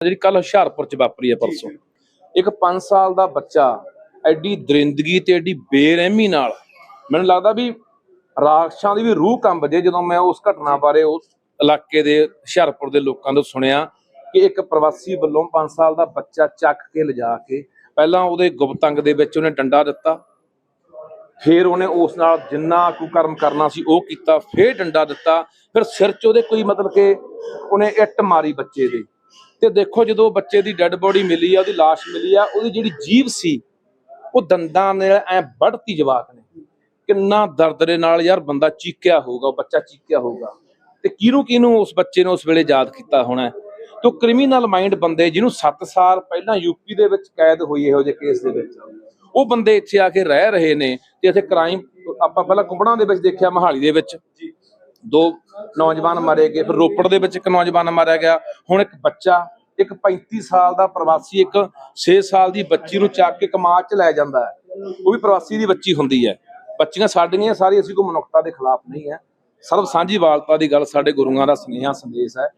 ਜਿਹੜੀ ਕੱਲ ਹੁਸ਼ਿਆਰਪੁਰ ਚ ਵਾਪਰੀ ਹੈ ਪਰਸੋਂ। ਇੱਕ 5 ਸਾਲ ਦਾ ਬੱਚਾ ਐਡੀ ਦਰਿੰਦਗੀ ਤੇ ਐਡੀ ਬੇਰਹਿਮੀ ਨਾਲ ਮੈਨੂੰ ਲੱਗਦਾ ਵੀ ਰਾਖਸ਼ਾਂ ਦੀ ਵੀ ਰੂਹ ਕੰਬ ਜੇ ਜਦੋਂ ਮੈਂ ਉਸ ਘਟਨਾ ਬਾਰੇ ਉਸ ਇਲਾਕੇ ਦੇ ਹੁਸ਼ਿਆਰਪੁਰ ਦੇ ਲੋਕਾਂ ਤੋਂ ਸੁਣਿਆ ਕਿ ਇੱਕ ਪ੍ਰਵਾਸੀ ਵੱਲੋਂ 5 ਸਾਲ ਦਾ ਬੱਚਾ ਚੱਕ ਕੇ ਲਿਜਾ ਕੇ ਪਹਿਲਾਂ ਉਹਦੇ ਗੁਪਤੰਗ ਦੇ ਵਿੱਚ ਉਹਨੇ ਡੰਡਾ ਦਿੱਤਾ ਫਿਰ ਉਹਨੇ ਉਸ ਨਾਲ ਜਿੰਨਾ ਕੁਕਰਮ ਕਰਨਾ ਸੀ ਉਹ ਕੀਤਾ ਫਿਰ ਡੰਡਾ ਦਿੱਤਾ ਫਿਰ ਸਿਰ 'ਚ ਉਹਦੇ ਕੋਈ ਮਤਲਬ ਕਿ ਉਹਨੇ ਇੱਟ ਮਾਰੀ ਬੱਚੇ ਦੇ। ਤੇ ਦੇਖੋ ਜਦੋਂ ਬੱਚੇ ਦੀ ਡੈੱਡ ਬੋਡੀ ਮਿਲੀ ਆ, ਉਹਦੀ ਲਾਸ਼ ਮਿਲੀ ਆ, ਉਹਦੀ ਜਿਹੜੀ ਜੀਭ ਸੀ, ਉਹ ਦੰਦਾਂ ਨਾਲ ਐ ਵੱਢਤੀ ਜਵਾਕ ਨੇ। ਕਿੰਨਾ ਦਰਦ ਦੇ ਨਾਲ ਯਾਰ ਬੰਦਾ ਚੀਕਿਆ ਹੋਊਗਾ, ਬੱਚਾ ਚੀਕਿਆ ਹੋਊਗਾ। ਤੇ ਕਿਹਨੂੰ ਕਿਹਨੂੰ ਉਸ ਬੱਚੇ ਨੂੰ ਉਸ ਵੇਲੇ ਯਾਦ ਕੀਤਾ ਹੋਣਾ ਤੋ ਕ੍ਰਿਮੀਨਲ ਮਾਈਂਡ ਬੰਦੇ ਜਿਹਨੂੰ 7 ਸਾਲ ਪਹਿਲਾਂ ਯੂਪੀ ਦੇ ਵਿੱਚ ਕੈਦ ਹੋਈ ਇਹੋ ਜਿਹੇ ਕੇਸ ਦੇ ਵਿੱਚ, ਉਹ ਬੰਦੇ ਇੱਥੇ ਆ ਕੇ ਰਹਿ ਰਹੇ ਨੇ ਤੇ ਇੱਥੇ ਕ੍ਰਾਈਮ ਆਪਾਂ ਪਹਿਲਾਂ ਕੁੰਬੜਾਂ ਦੇ ਵਿੱਚ ਦੇਖਿਆ, ਮਹਾਲੀ ਦੇ ਵਿੱਚ। ਦੋ ਨੌਜਵਾਨ ਮਾਰੇ ਗਏ, ਫਿਰ ਰੋਪੜ ਦੇ ਵਿੱਚ ਇੱਕ ਨੌਜਵਾਨ ਮਾਰਿਆ ਗਿਆ। ਹੁਣ ਇੱਕ ਬੱਚਾ, ਇੱਕ 35 ਸਾਲ ਦਾ ਪ੍ਰਵਾਸੀ, ਇੱਕ 6 ਸਾਲ ਦੀ ਬੱਚੀ ਨੂੰ ਚੱਕ ਕੇ ਕਮਾਦ ਚ ਲੈ ਜਾਂਦਾ ਹੈ। ਉਹ ਵੀ ਪ੍ਰਵਾਸੀ ਦੀ ਬੱਚੀ ਹੁੰਦੀ ਹੈ। ਬੱਚੀਆਂ ਸਾਡੀਆਂ ਸਾਰੀ ਅਸੀਂ ਕੋਈ ਮਨੁੱਖਤਾ ਦੇ ਖਿਲਾਫ ਨਹੀਂ ਹੈ। ਸਰਬ ਸਾਂਝੀਵਾਲਤਾ ਦੀ ਗੱਲ ਸਾਡੇ ਗੁਰੂਆਂ ਦਾ ਸੁਨੇਹਾ, ਸੰਦੇਸ਼ ਹੈ,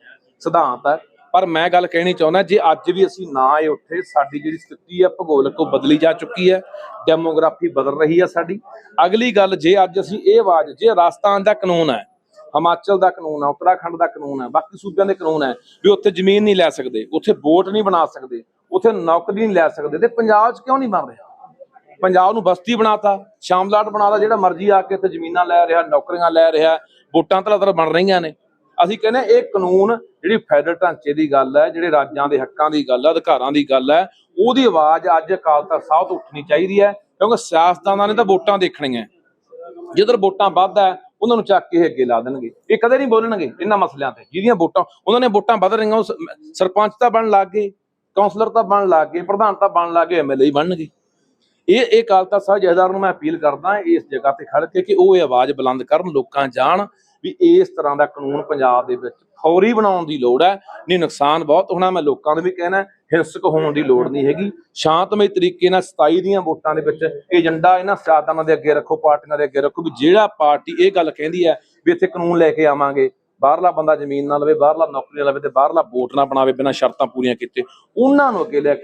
ਸਿਧਾਂਤ ਹੈ। ਪਰ ਮੈਂ ਗੱਲ ਕਹਿਣੀ ਚਾਹੁੰਦਾ, ਜੇ ਅੱਜ ਵੀ ਅਸੀਂ ਨਾ ਆਏ ਉੱਥੇ, ਸਾਡੀ ਜਿਹੜੀ ਸਥਿਤੀ ਹੈ ਭੂਗੋਲਿਕ ਉਹ ਬਦਲੀ ਜਾ ਚੁੱਕੀ ਹੈ, ਡੈਮੋਗ੍ਰਾਫੀ ਬਦਲ ਰਹੀ ਹੈ ਸਾਡੀ। ਅਗਲੀ ਗੱਲ, ਜੇ ਅੱਜ ਅਸੀਂ ਇਹ ਆਵਾਜ਼, ਜੇ ਰਾਜਸਥਾਨ ਦਾ ਕਾਨੂੰਨ ਹੈ ਹਿਮਾਚਲ ਦਾ ਕਾਨੂੰਨ ਹੈ, ਉੱਤਰਾਖੰਡ ਦਾ ਕਾਨੂੰਨ ਹੈ, ਬਾਕੀ ਸੂਬਿਆਂ ਦੇ ਕਾਨੂੰਨ ਹੈ ਵੀ ਉੱਥੇ ਜ਼ਮੀਨ ਨਹੀਂ ਲੈ ਸਕਦੇ, ਉੱਥੇ ਵੋਟ ਨਹੀਂ ਬਣਾ ਸਕਦੇ, ਉੱਥੇ ਨੌਕਰੀ ਨਹੀਂ ਲੈ ਸਕਦੇ ਤੇ ਪੰਜਾਬ 'ਚ ਕਿਉਂ ਨਹੀਂ ਬਣ ਰਿਹਾ? ਪੰਜਾਬ ਨੂੰ ਬਸਤੀ ਬਣਾਤਾ ਸ਼ਾਮਲਾਟ ਬਣਾਤਾ, ਜਿਹੜਾ ਮਰਜ਼ੀ ਆ ਕੇ ਇੱਥੇ ਜ਼ਮੀਨਾਂ ਲੈ ਰਿਹਾ, ਨੌਕਰੀਆਂ ਲੈ ਰਿਹਾ, ਵੋਟਾਂ ਤਲਾ ਤਲਾ ਬਣ ਰਹੀਆਂ ਨੇ। ਅਸੀਂ ਕਹਿੰਦੇ ਇਹ ਕਾਨੂੰਨ ਜਿਹੜੀ ਫੈਡਰਲ ਢਾਂਚੇ ਦੀ ਗੱਲ ਹੈ, ਜਿਹੜੇ ਰਾਜਾਂ ਦੇ ਹੱਕਾਂ ਦੀ ਗੱਲ ਹੈ, ਅਧਿਕਾਰਾਂ ਦੀ ਗੱਲ ਹੈ, ਉਹਦੀ ਆਵਾਜ਼ ਅੱਜ ਅਕਾਲ ਤਖਤ ਸਾਹਿਬ ਤੋਂ ਉੱਠਣੀ ਚਾਹੀਦੀ ਹੈ ਕਿਉਂਕਿ ਸਿਆਸਤਦਾਨਾਂ ਨੇ ਤਾਂ ਵੋਟਾਂ ਦੇਖਣੀਆਂ ਜਿੱਧਰ ਵੋਟਾਂ ਵੱਧ ਹੈ ਉਹਨਾਂ ਨੂੰ ਚੱਕ ਕੇ ਅੱਗੇ ਲਾ ਦੇਣਗੇ। ਇਹ ਕਦੇ ਨਹੀਂ ਬੋਲਣਗੇ ਇਹਨਾਂ ਮਸਲਿਆਂ ਤੇ, ਜਿਹਦੀਆਂ ਵੋਟਾਂ ਉਹਨਾਂ ਨੇ ਵੋਟਾਂ ਵੱਧ ਰਹੀਆਂ, ਉਹ ਸਰਪੰਚ ਤਾਂ ਬਣ ਲੱਗ ਗਏ ਕਾਉਂਸਲਰ ਤਾਂ ਬਣ ਲੱਗ ਗਏ, ਪ੍ਰਧਾਨ ਤਾਂ ਬਣ ਲੱਗ ਗਏ ਐਮਐਲਏ ਬਣਨਗੇ। ਇਹ ਇਹ ਕਾਲ ਤਖਤ ਸਾਹਿਬ ਜਥੇਦਾਰ ਨੂੰ ਮੈਂ ਅਪੀਲ ਕਰਦਾ ਇਸ ਜਗ੍ਹਾ ਤੇ ਖੜ ਕੇ ਕਿ ਉਹ ਇਹ ਆਵਾਜ਼ ਬੁਲੰਦ ਕਰਨ, ਲੋਕਾਂ ਜਾਣ ਵੀ ਇਸ ਤਰ੍ਹਾਂ ਦਾ ਕਾਨੂੰਨ ਪੰਜਾਬ ਦੇ ਵਿੱਚ ਫੌਰੀ ਬਣਾਉਣ ਦੀ ਲੋੜ ਹੈ। ਨਹੀਂ, ਨੁਕਸਾਨ ਬਹੁਤ ਹੋਣਾ, ਮੈਂ ਲੋਕਾਂ ਨੂੰ ਵੀ ਕਹਿਣਾ, ਹਿੰਸਕ ਹੋਣ ਦੀ ਲੋੜ ਨਹੀਂ ਹੈਗੀ। ਸ਼ਾਂਤਮਈ ਤਰੀਕੇ ਨਾਲ 27 ਦੀਆਂ ਵੋਟਾਂ ਦੇ ਵਿੱਚ ਏਜੰਡਾ ਇਹਨਾਂ ਸਿਆਸਤਦਾਨਾਂ ਦੇ ਅੱਗੇ ਰੱਖੋ, ਪਾਰਟੀਆਂ ਦੇ ਅੱਗੇ ਰੱਖੋ ਵੀ ਜਿਹੜਾ ਪਾਰਟੀ ਇਹ ਗੱਲ ਕਹਿੰਦੀ ਹੈ ਵੀ ਇੱਥੇ ਕਾਨੂੰਨ ਲੈ ਕੇ ਆਵਾਂਗੇ, ਬਾਹਰਲਾ ਬੰਦਾ ਜ਼ਮੀਨ ਨਾ ਲਵੇ, ਬਾਹਰਲਾ ਨੌਕਰੀ ਨਾ ਲਵੇ ਤੇ ਬਾਹਰਲਾ ਵੋਟ ਨਾ ਬਣਾਵੇ ਬਿਨਾਂ ਸ਼ਰਤਾਂ ਪੂਰੀਆਂ ਕੀਤੇ ਉਹਨਾਂ ਨੂੰ ਅੱਗੇ ਲੈ ਕੇ